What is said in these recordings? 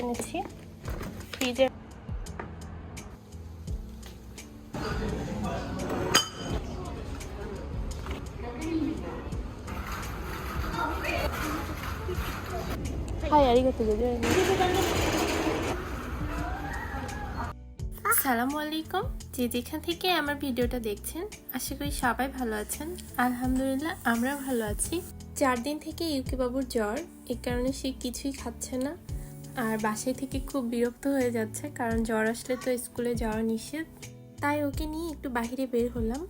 এনেছি আরিগাতো আলাইকুম। যে যেখান থেকে আমার ভিডিওটা দেখছেন আশা করি সবাই ভালো আছেন। আলহামদুলিল্লাহ আমরা ভালো আছি। চার দিন থেকে ইউকি বাবুর জ্বর এই কারণে সে কিছুই খাচ্ছে না। আর বাসায় থেকে খুব বিরক্ত হয়ে যাচ্ছে, কারণ জ্বর আসলে তো স্কুলে যাওয়া নিষেধ। তাই ওকে নিয়ে একটু বাহিরে বের হলাম।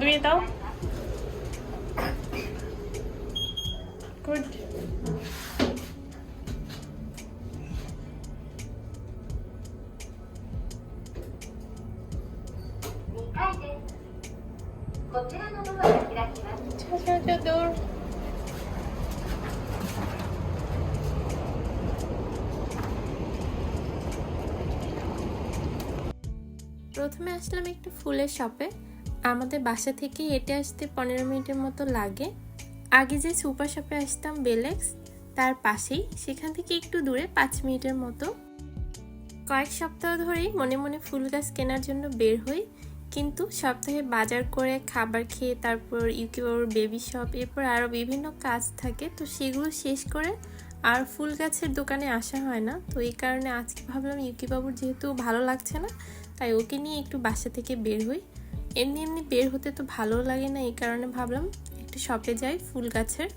ধুয়ে দাও গুড প্রথমে আসলাম একটু ফুলের শপে। আমাদের বাসা থেকে হেঁটে আসতে পনেরো মিনিটের মতো লাগে। আগে যে সুপার শপে আসতাম বেলেক্স, তার পাশেই, সেখান থেকে একটু দূরে পাঁচ মিনিটের মতো। কয়েক সপ্তাহ ধরেই মনে মনে ফুল গাছ কেনার জন্য বের হই, কিন্তু সপ্তাহে বাজার করে, খাবার খেয়ে, তারপর ইউকিউবার বেবি শপ, এরপর আরও বিভিন্ন কাজ থাকে, তো সেগুলো শেষ করে আর ফুল গাছের দোকানে আসা হয় না। তো এই কারণে আজকে ভাবলাম ইউকি বাবুর যেহেতু ভালো লাগছে না, তাই ওকে নিয়ে একটু বাসা থেকে বের হই। এমনি এমনি বের হতে তো ভালো লাগে না এই কারণে ভাবলাম একটু শপে যাই ফুল গাছের।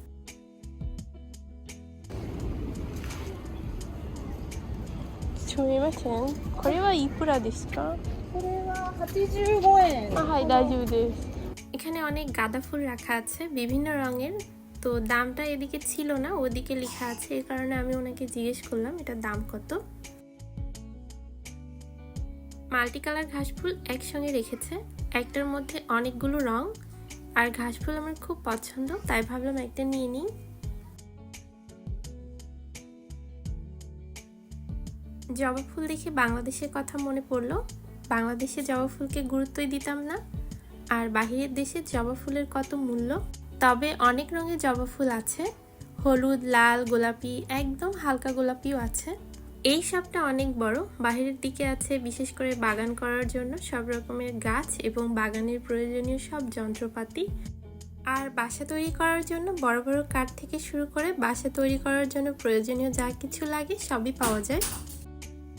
এখানে অনেক গাঁদা ফুল রাখা আছে বিভিন্ন রঙের। তো দামটা এদিকে ছিল না ওদিকে লেখা আছে এ কারণে আমি ওনাকে জিজ্ঞেস করলাম এটার দাম কত? মাল্টি কালার ঘাস ফুল একসঙ্গে রেখেছে একটার মধ্যে অনেকগুলো রং, আর ঘাস ফুল আমার খুব পছন্দ, তাই ভাবলাম একটা নিয়ে নিই। জবা ফুল দেখে বাংলাদেশের কথা মনে পড়ল। বাংলাদেশে জবা ফুলকে গুরুত্বই দিতাম না, আর বাহিরের দেশে জবা ফুলের কত মূল্য। তবে অনেক রঙের জবা ফুল আছে, হলুদ, লাল, গোলাপি, একদম হালকা গোলাপিও আছে। এই শপটা অনেক বড়। বাহিরের দিকে আছে বিশেষ করে বাগান করার জন্য সব রকমের গাছ এবং বাগানের প্রয়োজনীয় সব যন্ত্রপাতি। আর বাসা তৈরি করার জন্য বড় বড় কাঠ থেকে শুরু করে বাসা তৈরি করার জন্য প্রয়োজনীয় যা কিছু লাগে সবই পাওয়া যায়।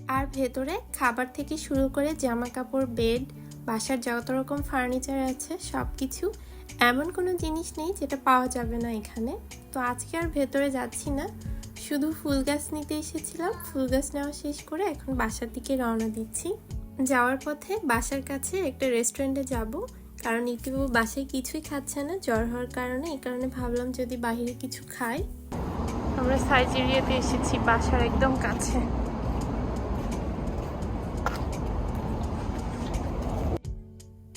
আর ভেতরে খাবার থেকে শুরু করে জামা কাপড় বেড, বাসার যত রকম ফার্নিচার আছে সব কিছু এমন কোনো জিনিস নেই যেটা পাওয়া যাবে না এখানে। তো আজকে আর ভেতরে যাচ্ছি না। শুধু ফুল গাছ নিতে এসেছিলাম। ফুল গাছ নেওয়া শেষ করে এখন বাসার দিকে রওনা দিচ্ছি। যাওয়ার পথে বাসার কাছে একটা রেস্টুরেন্টে যাব। কারণ ইতিবাবু বাসায় কিছুই খাচ্ছে না। জ্বর হওয়ার কারণে, এই কারণে ভাবলাম যদি বাহিরে কিছু খাই। আমরা সাইজেরিয়াতে এসেছি বাসার একদম কাছে।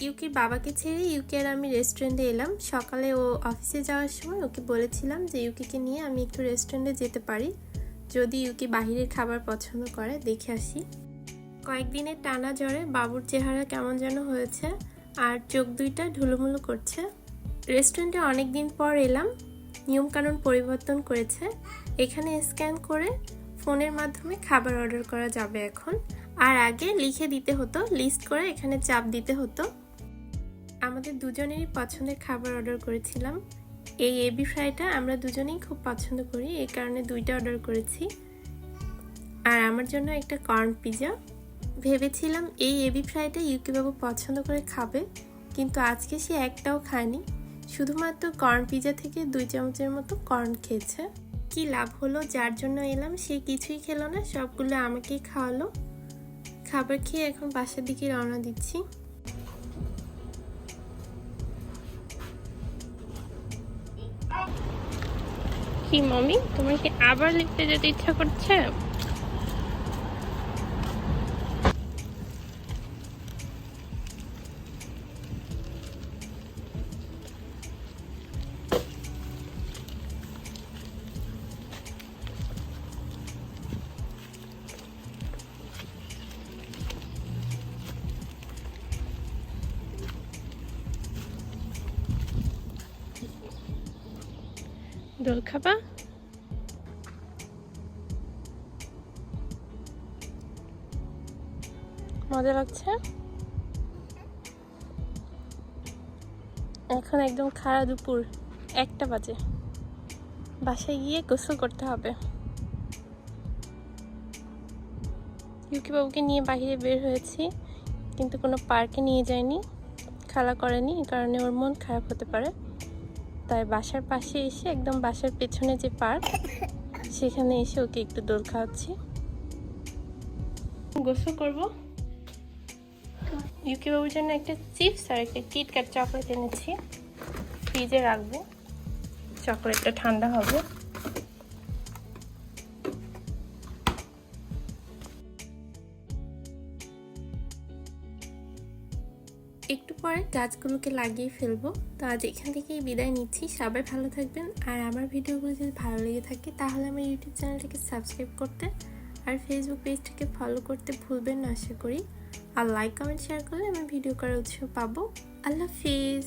ইউকির বাবাকে ছেড়ে ইউকে আর আমি রেস্টুরেন্টে এলাম। সকালে ও অফিসে যাওয়ার সময় ওকে বলেছিলাম যে, ইউকিকে নিয়ে আমি একটু রেস্টুরেন্টে যেতে পারি। যদি ইউকি বাহিরের খাবার পছন্দ করে, দেখে আসি। কয়েকদিনের টানা জ্বরে বাবুর চেহারা কেমন যেন হয়েছে, আর চোখ দুইটা ঢুলুমুলু করছে। রেস্টুরেন্টে অনেক দিন পর এলাম। নিয়মকানুন পরিবর্তন করেছে। এখানে স্ক্যান করে ফোনের মাধ্যমে খাবার অর্ডার করা যাবে এখন। আর আগে লিখে দিতে হতো লিস্ট করে এখানে চাপ দিতে হতো। আমাদের দুজনেরই পছন্দের খাবার অর্ডার করেছিলাম। এই এবি ফ্রাইটা আমরা দুজনেই খুব পছন্দ করি, এই কারণে দুইটা অর্ডার করেছি। আর আমার জন্য একটা কর্ন পিজা। ভেবেছিলাম এই এবি ফ্রাইটা ইউকিবাবু পছন্দ করে খাবে, কিন্তু আজকে সে একটাও খায়নি। শুধুমাত্র কর্ন পিজা থেকে দুই চামচের মতো কর্ন খেয়েছে। কি লাভ হলো, যার জন্য এলাম, সে কিছুই খেলো না, সবগুলো আমাকেই খাওয়ালো। খাবার খেয়ে এখন বাসার দিকে রওনা দিচ্ছি। কি মমি? তোমার কি আবার লিখতে যেতে ইচ্ছা করছে? রোল খাবা? মজা লাগছে? এখন একদম খাড়া দুপুর, একটা বাজে। বাসায় গিয়ে গোসল করতে হবে। ইউকি বাবুকে নিয়ে বাইরে বের হয়েছি, কিন্তু কোনো পার্কে নিয়ে যায়নি, খেলা করেনি, এই কারণে ওর মন খারাপ হতে পারে। তাই বাসার পাশে এসে একদম বাসার পেছনে যে পার্ক, সেখানে এসে ওকে একটু দোল খাওয়াচ্ছি। গোসল করব। ইউকি বাবুর জন্য একটা চিপস আর একটা কিটক্যাট চকলেট এনেছি। ফ্রিজে রাখব। চকলেটটা ঠান্ডা হবে। একটু পরে গাছগুলোকে লাগিয়ে ফেলব। তো আজ এখান থেকেই বিদায় নিচ্ছি। সবাই ভালো থাকবেন। আর আমার ভিডিওগুলো যদি ভালো লেগে থাকে, তাহলে আমার ইউটিউব চ্যানেলটাকে সাবস্ক্রাইব করতে আর ফেসবুক পেজটাকে ফলো করতে ভুলবেন না, আশা করি। আর লাইক কমেন্ট শেয়ার করলে আমি ভিডিও করার উৎসাহ পাবো। আল্লাহ হাফিজ।